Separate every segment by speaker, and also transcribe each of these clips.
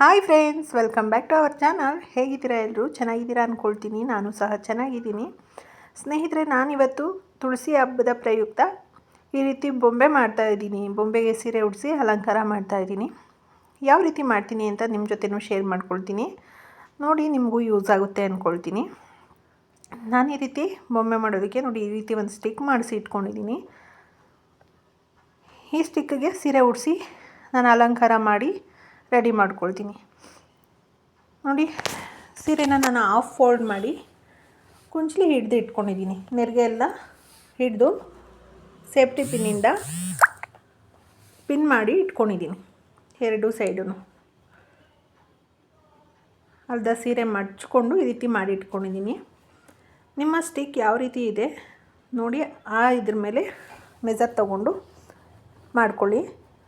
Speaker 1: Hi friends welcome back to our channel ಹೇಗಿದ್ದೀರಾ ಎಲ್ಲರೂ ಚೆನ್ನಾಗಿದ್ದೀರಾ ಅಂದ್ಕೊಳ್ತೀನಿ ನಾನು ಸಹ ಚೆನ್ನಾಗಿದ್ದೀನಿ. ಸ್ನೇಹಿತರೆ, ನಾನಿವತ್ತು ತುಳಸಿ ಹಬ್ಬದ ಪ್ರಯುಕ್ತ ಈ ರೀತಿ ಬೊಂಬೆ ಮಾಡ್ತಾ ಇದ್ದೀನಿ. ಬೊಂಬೆಗೆ ಸೀರೆ ಉಡಿಸಿ ಅಲಂಕಾರ ಮಾಡ್ತಾ ಇದ್ದೀನಿ. ಯಾವ ರೀತಿ ಮಾಡ್ತೀನಿ ಅಂತ ನಿಮ್ಮ ಜೊತೆನೂ ಶೇರ್ ಮಾಡ್ಕೊಳ್ತೀನಿ. ನೋಡಿ, ನಿಮಗೂ ಯೂಸ್ ಆಗುತ್ತೆ ಅಂದ್ಕೊಳ್ತೀನಿ ನಾನು ಈ ರೀತಿ ಬೊಂಬೆ ಮಾಡೋದಕ್ಕೆ ನೋಡಿ, ಈ ರೀತಿ ಒಂದು ಸ್ಟಿಕ್ ಮಾಡಿಸಿ ಇಟ್ಕೊಂಡಿದ್ದೀನಿ. ಈ ಸ್ಟಿಕ್ಗೆ ಸೀರೆ ಉಡಿಸಿ ನಾನು ಅಲಂಕಾರ ಮಾಡಿ ರೆಡಿ ಮಾಡ್ಕೊಳ್ತೀನಿ. ನೋಡಿ, ಸೀರೆನ ನಾನು ಆಫ್ ಫೋಲ್ಡ್ ಮಾಡಿ ಕುಂಚಲಿ ಹಿಡ್ದು ಇಟ್ಕೊಂಡಿದ್ದೀನಿ. ನೆರಿಗೆ ಎಲ್ಲ ಹಿಡಿದು ಸೇಫ್ಟಿ ಪಿನ್ನಿಂದ ಪಿನ್ ಮಾಡಿ ಇಟ್ಕೊಂಡಿದ್ದೀನಿ ಎರಡು ಸೈಡು ಅರ್ಧ ಸೀರೆ ಮಡ್ಚ್ಕೊಂಡು ಈ ರೀತಿ ಮಾಡಿ ಇಟ್ಕೊಂಡಿದ್ದೀನಿ. ನಿಮ್ಮ ಸ್ಟಿಕ್ ಯಾವ ರೀತಿ ಇದೆ ನೋಡಿ, ಆ ಇದ್ರ ಮೇಲೆ ಮೆಜರ್ ತಗೊಂಡು ಮಾಡ್ಕೊಳ್ಳಿ.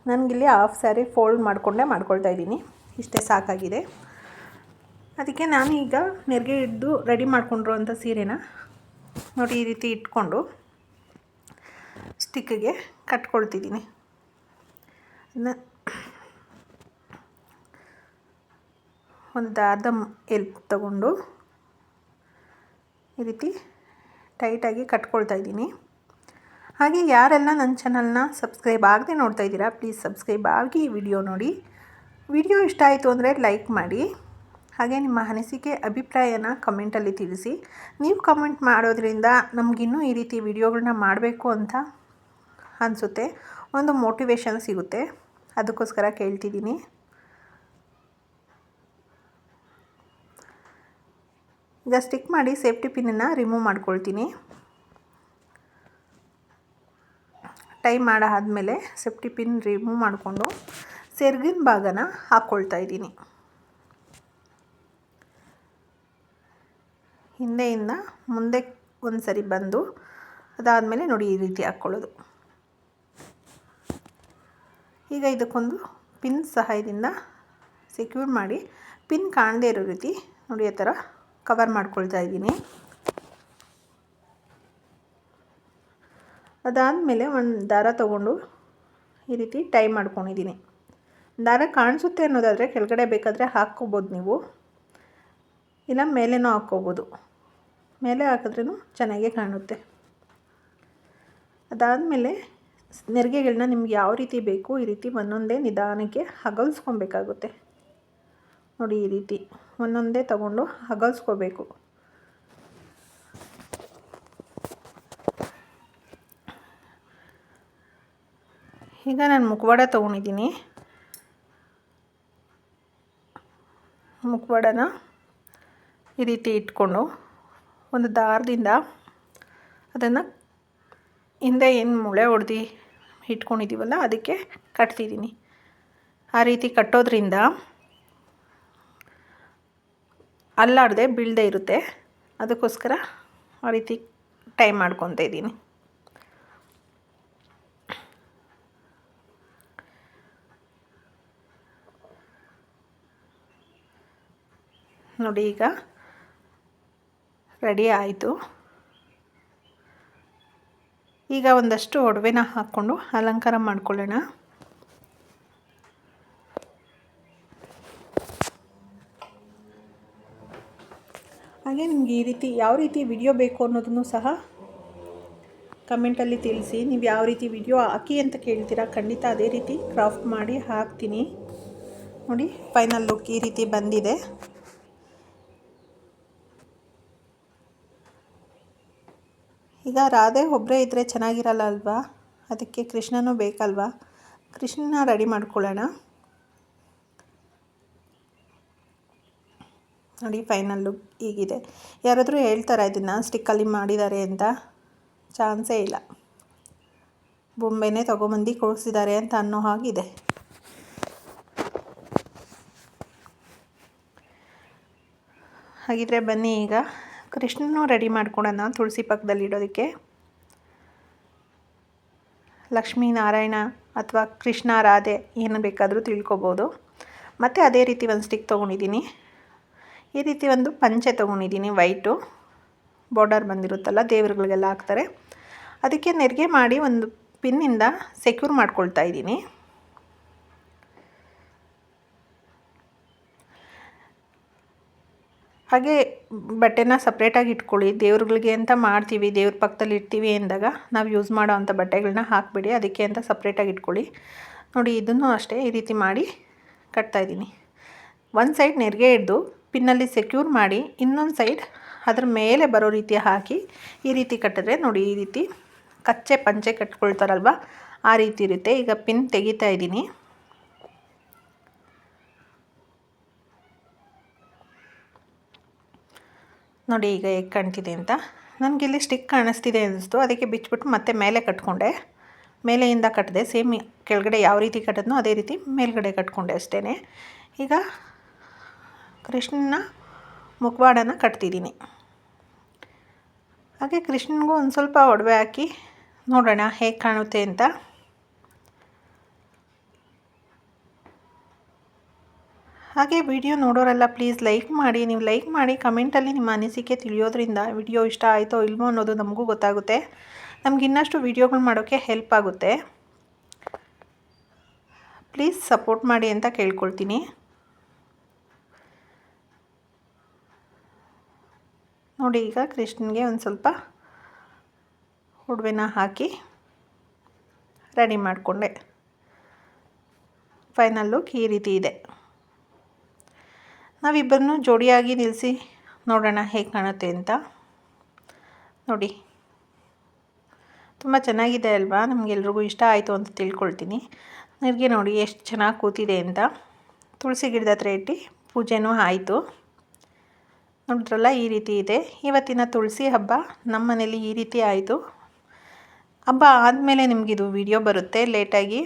Speaker 1: ನನಗಿಲ್ಲಿ ಹಾಫ್ ಸ್ಯಾರಿ ಫೋಲ್ಡ್ ಮಾಡಿಕೊಂಡೇ ಮಾಡ್ಕೊಳ್ತಾ ಇದ್ದೀನಿ. ಇಷ್ಟೇ ಸಾಕಾಗಿದೆ. ಅದಕ್ಕೆ ನಾನು ಈಗ ನೆರಿಗೆ ಹಿಡ್ದು ರೆಡಿ ಮಾಡ್ಕೊಂಡಿರುವಂಥ ಸೀರೆನ ನೋಡಿ ಈ ರೀತಿ ಇಟ್ಕೊಂಡು ಸ್ಟಿಕ್ಕಿಗೆ ಕಟ್ಕೊಳ್ತಿದ್ದೀನಿ. ಒಂದು ದಾರದ ಎಲ್ಪ್ ತಗೊಂಡು ಈ ರೀತಿ ಟೈಟಾಗಿ ಕಟ್ಕೊಳ್ತಾ ಇದ್ದೀನಿ. ಹಾಗೆ ಯಾರೆಲ್ಲ ನನ್ನ ಚಾನಲ್ನ ಸಬ್ಸ್ಕ್ರೈಬ್ ಆಗದೆ ನೋಡ್ತಾ ಇದ್ದೀರಾ ಪ್ಲೀಸ್ ಸಬ್ಸ್ಕ್ರೈಬ್ ಆಗಿ ವಿಡಿಯೋ ನೋಡಿ. ವಿಡಿಯೋ ಇಷ್ಟ ಆಯಿತು ಅಂದರೆ ಲೈಕ್ ಮಾಡಿ. ಹಾಗೆ ನಿಮ್ಮ ಅನಿಸಿಕೆ, ಅಭಿಪ್ರಾಯನ ಕಮೆಂಟಲ್ಲಿ ತಿಳಿಸಿ. ನೀವು ಕಮೆಂಟ್ ಮಾಡೋದ್ರಿಂದ ನಮಗಿನ್ನೂ ಈ ರೀತಿ ವಿಡಿಯೋಗಳನ್ನ ಮಾಡಬೇಕು ಅಂತ ಅನಿಸುತ್ತೆ. ಒಂದು ಮೋಟಿವೇಶನ್ ಸಿಗುತ್ತೆ. ಅದಕ್ಕೋಸ್ಕರ ಕೇಳ್ತಿದ್ದೀನಿ. ಈಗ ಸ್ಟಿಕ್ ಮಾಡಿ ಸೇಫ್ಟಿ ಪಿನ್ನನ್ನು ರಿಮೂವ್ ಮಾಡ್ಕೊಳ್ತೀನಿ. ಟೈ ಮಾಡಾದಮೇಲೆ ಸೇಫ್ಟಿ ಪಿನ್ ರಿಮೂವ್ ಮಾಡಿಕೊಂಡು ಸೆರ್ಗಿನ ಭಾಗನ ಹಾಕ್ಕೊಳ್ತಾ ಇದ್ದೀನಿ. ಹಿಂದೆಯಿಂದ ಮುಂದೆ ಒಂದು ಸರಿ ಬಂದು ಅದಾದಮೇಲೆ ನೋಡಿ ಈ ರೀತಿ ಹಾಕ್ಕೊಳ್ಳೋದು ಈಗ ಇದಕ್ಕೊಂದು ಪಿನ್ ಸಹಾಯದಿಂದ ಸೆಕ್ಯೂರ್ ಮಾಡಿ ಪಿನ್ ಕಾಣದೇ ಇರೋ ರೀತಿ ನೋಡಿ ಆ ಥರ ಕವರ್ ಮಾಡ್ಕೊಳ್ತಾ ಇದ್ದೀನಿ. ಅದಾದಮೇಲೆ ಒಂದು ದಾರ ತೊಗೊಂಡು ಈ ರೀತಿ ಟೈ ಮಾಡ್ಕೊಂಡಿದ್ದೀನಿ. ದಾರ ಕಾಣಿಸುತ್ತೆ ಅನ್ನೋದಾದರೆ ಕೆಳಗಡೆ ಬೇಕಾದರೆ ಹಾಕ್ಕೋಬೋದು ನೀವು. ಇಲ್ಲ ಮೇಲೇನೂ ಹಾಕ್ಕೋಬೋದು. ಮೇಲೆ ಹಾಕಿದ್ರೂ ಚೆನ್ನಾಗೇ ಕಾಣುತ್ತೆ. ಅದಾದಮೇಲೆ ನೆರಿಗೆಗಳನ್ನ ನಿಮ್ಗೆ ಯಾವ ರೀತಿ ಬೇಕು ಈ ರೀತಿ ಒಂದೊಂದೇ ನಿಧಾನಕ್ಕೆ ಹಗಲ್ಸ್ಕೊಬೇಕಾಗುತ್ತೆ. ನೋಡಿ ಈ ರೀತಿ ಒಂದೊಂದೇ ತಗೊಂಡು ಹಗಲ್ಸ್ಕೋಬೇಕು. ಈಗ ನಾನು ಮುಖವಾಡ ತೊಗೊಂಡಿದ್ದೀನಿ. ಮುಖವಾಡನ ಈ ರೀತಿ ಇಟ್ಕೊಂಡು ಒಂದು ದಾರದಿಂದ ಅದನ್ನು ಹಿಂದೆ ಏನು ಮೊಳೆ ಹೊಡೆದು ಇಟ್ಕೊಂಡಿದ್ದೀವಲ್ಲ ಅದಕ್ಕೆ ಕಟ್ತಿದ್ದೀನಿ. ಆ ರೀತಿ ಕಟ್ಟೋದ್ರಿಂದ ಅಲ್ಲಾಡದೆ ಬೀಳದೆ ಇರುತ್ತೆ. ಅದಕ್ಕೋಸ್ಕರ ಆ ರೀತಿ ಟೈಮ್ ಮಾಡ್ಕೊತ ಇದ್ದೀನಿ. ನೋಡಿ ಈಗ ರೆಡಿ ಆಯಿತು. ಈಗ ಒಂದಷ್ಟು ಒಡವೆನ ಹಾಕ್ಕೊಂಡು ಅಲಂಕಾರ ಮಾಡ್ಕೊಳ್ಳೋಣ. ಹಾಗೆ ನಿಮಗೆ ಈ ರೀತಿ ಯಾವ ರೀತಿ ವಿಡಿಯೋ ಬೇಕು ಅನ್ನೋದನ್ನು ಸಹ ಕಮೆಂಟಲ್ಲಿ ತಿಳಿಸಿ. ನೀವು ಯಾವ ರೀತಿ ವಿಡಿಯೋ ಹಾಕಿ ಅಂತ ಕೇಳ್ತೀರಾ ಖಂಡಿತ ಅದೇ ರೀತಿ ಕ್ರಾಫ್ಟ್ ಮಾಡಿ ಹಾಕ್ತೀನಿ. ನೋಡಿ ಫೈನಲ್ ಲುಕ್ ಈ ರೀತಿ ಬಂದಿದೆ. ಈಗ ರಾಧೆ ಒಬ್ಬರೇ ಇದ್ದರೆ ಚೆನ್ನಾಗಿರಲ್ಲ ಅಲ್ವಾ? ಅದಕ್ಕೆ ಕೃಷ್ಣನೂ ಬೇಕಲ್ವಾ? ಕೃಷ್ಣನ ರೆಡಿ ಮಾಡ್ಕೊಳ್ಳೋಣ. ನೋಡಿ, ಫೈನಲ್ ಲುಕ್ ಹೀಗಿದೆ. ಯಾರಾದರೂ ಹೇಳ್ತಾರೆ ಇದನ್ನು, ಸ್ಟಿಕ್ಕಲ್ಲಿ ಮಾಡಿದ್ದಾರೆ ಅಂತ? ಚಾನ್ಸೇ ಇಲ್ಲ. ಬೊಂಬೆನೇ ತೊಗೊಂಬಂದು ಕೊಡಿಸಿದ್ದಾರೆ ಅಂತ ಅನ್ನೋ ಹಾಗಿದೆ. ಹಾಗಿದ್ರೆ ಬನ್ನಿ ಈಗ. ಕೃಷ್ಣನೂ ರೆಡಿ ಮಾಡ್ಕೊಡೋಣ ತುಳಸಿ ಪಕ್ಕದಲ್ಲಿ ಇಡೋದಕ್ಕೆ. ಲಕ್ಷ್ಮೀ ನಾರಾಯಣ ಅಥವಾ ಕೃಷ್ಣ ರಾಧೆ ಏನು ಬೇಕಾದರೂ ತಿಳ್ಕೊಬೋದು. ಮತ್ತು ಅದೇ ರೀತಿ ಒಂದು ಸ್ಟಿಕ್ ತೊಗೊಂಡಿದ್ದೀನಿ. ಈ ರೀತಿ ಒಂದು ಪಂಚೆ ತೊಗೊಂಡಿದ್ದೀನಿ, ವೈಟು. ಬಾರ್ಡರ್ ಬಂದಿರುತ್ತಲ್ಲ, ದೇವರುಗಳಿಗೆಲ್ಲ ಹಾಕ್ತಾರೆ. ಅದಕ್ಕೆ ನೆರಿಗೆ ಮಾಡಿ ಒಂದು ಪಿನ್ನಿಂದ ಸೆಕ್ಯೂರ್ ಮಾಡ್ಕೊಳ್ತಾ ಇದ್ದೀನಿ. ಹಾಗೆ ಬಟ್ಟೆನ ಸಪ್ರೇಟಾಗಿ ಇಟ್ಕೊಳ್ಳಿ. ದೇವ್ರುಗಳಿಗೆ ಅಂತ ಮಾಡ್ತೀವಿ, ದೇವ್ರ ಪಕ್ಕದಲ್ಲಿ ಇಡ್ತೀವಿ ಅಂದಾಗ ನಾವು ಯೂಸ್ ಮಾಡೋ ಅಂಥ ಬಟ್ಟೆಗಳನ್ನ ಹಾಕಬೇಡಿ, ಅದಕ್ಕೆ ಅಂತ ಸಪ್ರೇಟಾಗಿ ಇಟ್ಕೊಳ್ಳಿ. ನೋಡಿ, ಇದನ್ನು ಅಷ್ಟೇ ಈ ರೀತಿ ಮಾಡಿ ಕಟ್ತಾಯಿದ್ದೀನಿ ಒಂದು ಸೈಡ್ ನೆರಿಗೆ ಹಿಡ್ದು ಪಿನ್ನಲ್ಲಿ ಸೆಕ್ಯೂರ್ ಮಾಡಿ, ಇನ್ನೊಂದು ಸೈಡ್ ಅದ್ರ ಮೇಲೆ ಬರೋ ರೀತಿ ಹಾಕಿ ಈ ರೀತಿ ಕಟ್ಟಿದ್ರೆ ನೋಡಿ, ಈ ರೀತಿ ಕಚ್ಚೆ ಪಂಚೆ ಕಟ್ಕೊಳ್ತಾರಲ್ವ, ಆ ರೀತಿ ಇರುತ್ತೆ. ಈಗ ಪಿನ್ ತೆಗಿತಾ ಇದ್ದೀನಿ. ನೋಡಿ ಈಗ ಹೇಗೆ ಕಾಣ್ತಿದೆ ಅಂತ. ನನಗೆ ಇಲ್ಲಿ ಸ್ಟಿಕ್ ಕಾಣಿಸ್ತಿದೆ ಅನ್ನಿಸ್ತು. ಅದಕ್ಕೆ ಬಿಚ್ಚಿಬಿಟ್ಟು ಮತ್ತೆ ಮೇಲೆ ಕಟ್ಕೊಂಡೆ. ಮೇಲೆಯಿಂದ ಕಟ್ಟಿದೆ ಸೇಮ್ ಕೆಳಗಡೆ ಯಾವ ರೀತಿ ಕಟ್ಟಿದ್ನೋ ಅದೇ ರೀತಿ ಮೇಲ್ಗಡೆ ಕಟ್ಕೊಂಡೆ ಅಷ್ಟೇ ಈಗ ಕೃಷ್ಣನ ಮುಖವಾಡನ ಕಟ್ತಿದ್ದೀನಿ. ಹಾಗೆ ಕೃಷ್ಣನಿಗೂ ಒಂದು ಸ್ವಲ್ಪ ಒಡವೆ ಹಾಕಿ ನೋಡೋಣ ಹೇಗೆ ಕಾಣುತ್ತೆ ಅಂತ. ಹಾಗೆ ವಿಡಿಯೋ ನೋಡೋರೆಲ್ಲ ಪ್ಲೀಸ್ ಲೈಕ್ ಮಾಡಿ, ನೀವು ಲೈಕ್ ಮಾಡಿ ಕಮೆಂಟಲ್ಲಿ ನಿಮ್ಮ ಅನಿಸಿಕೆ ತಿಳಿಯೋದ್ರಿಂದ ವಿಡಿಯೋ ಇಷ್ಟ ಆಯಿತೋ ಇಲ್ವೋ ಅನ್ನೋದು ನಮಗೂ ಗೊತ್ತಾಗುತ್ತೆ. ನಮ್ಗೆ ಇನ್ನಷ್ಟು ವಿಡಿಯೋಗಳು ಮಾಡೋಕ್ಕೆ ಹೆಲ್ಪ್ ಆಗುತ್ತೆ. ಪ್ಲೀಸ್ ಸಪೋರ್ಟ್ ಮಾಡಿ ಅಂತ ಕೇಳ್ಕೊಳ್ತೀನಿ. ನೋಡಿ, ಈಗ ಕೃಷ್ಣನಿಗೆ ಒಂದು ಸ್ವಲ್ಪ ಹುಡುವೆನ ಹಾಕಿ ರೆಡಿ ಮಾಡಿಕೊಂಡೆ. ಲುಕ್ ಈ ರೀತಿ ಇದೆ. ನಾವಿಬ್ಬರನ್ನೂ ಜೋಡಿಯಾಗಿ ನಿಲ್ಲಿಸಿ ನೋಡೋಣ ಹೇಗೆ ಕಾಣುತ್ತೆ ಅಂತ. ನೋಡಿ. ತುಂಬ ಚೆನ್ನಾಗಿದೆ ಅಲ್ವಾ? ನಮಗೆಲ್ರಿಗೂ ಇಷ್ಟ ಆಯಿತು ಅಂತ ತಿಳ್ಕೊಳ್ತೀನಿ. ನಿರ್ಗೆ ನೋಡಿ ಎಷ್ಟು ಚೆನ್ನಾಗಿ ಕೂತಿದೆ ಅಂತ. ತುಳಸಿ ಗಿಡದ ಹತ್ರ ಇಟ್ಟು ಪೂಜೆನೂ ಆಯಿತು. ನೋಡಿದ್ರಲ್ಲ ಈ ರೀತಿ ಇದೆ. ಇವತ್ತಿನ ತುಳಸಿ ಹಬ್ಬ ನಮ್ಮ ಮನೇಲಿ ಈ ರೀತಿ ಆಯಿತು. ಹಬ್ಬ ಆದಮೇಲೆ ನಿಮಗಿದು ವಿಡಿಯೋ ಬರುತ್ತೆ ಲೇಟಾಗಿ.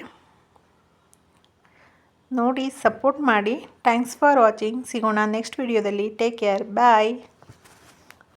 Speaker 1: ನೋಡಿ ಸಪೋರ್ಟ್ ಮಾಡಿ. ಥ್ಯಾಂಕ್ಸ್ ಫಾರ್ ವಾಚಿಂಗ್ ಸಿಗೋಣ ನೆಕ್ಸ್ಟ್ ವಿಡಿಯೋದಲ್ಲಿ ಟೇಕ್ ಕೇರ್ ಬಾಯ್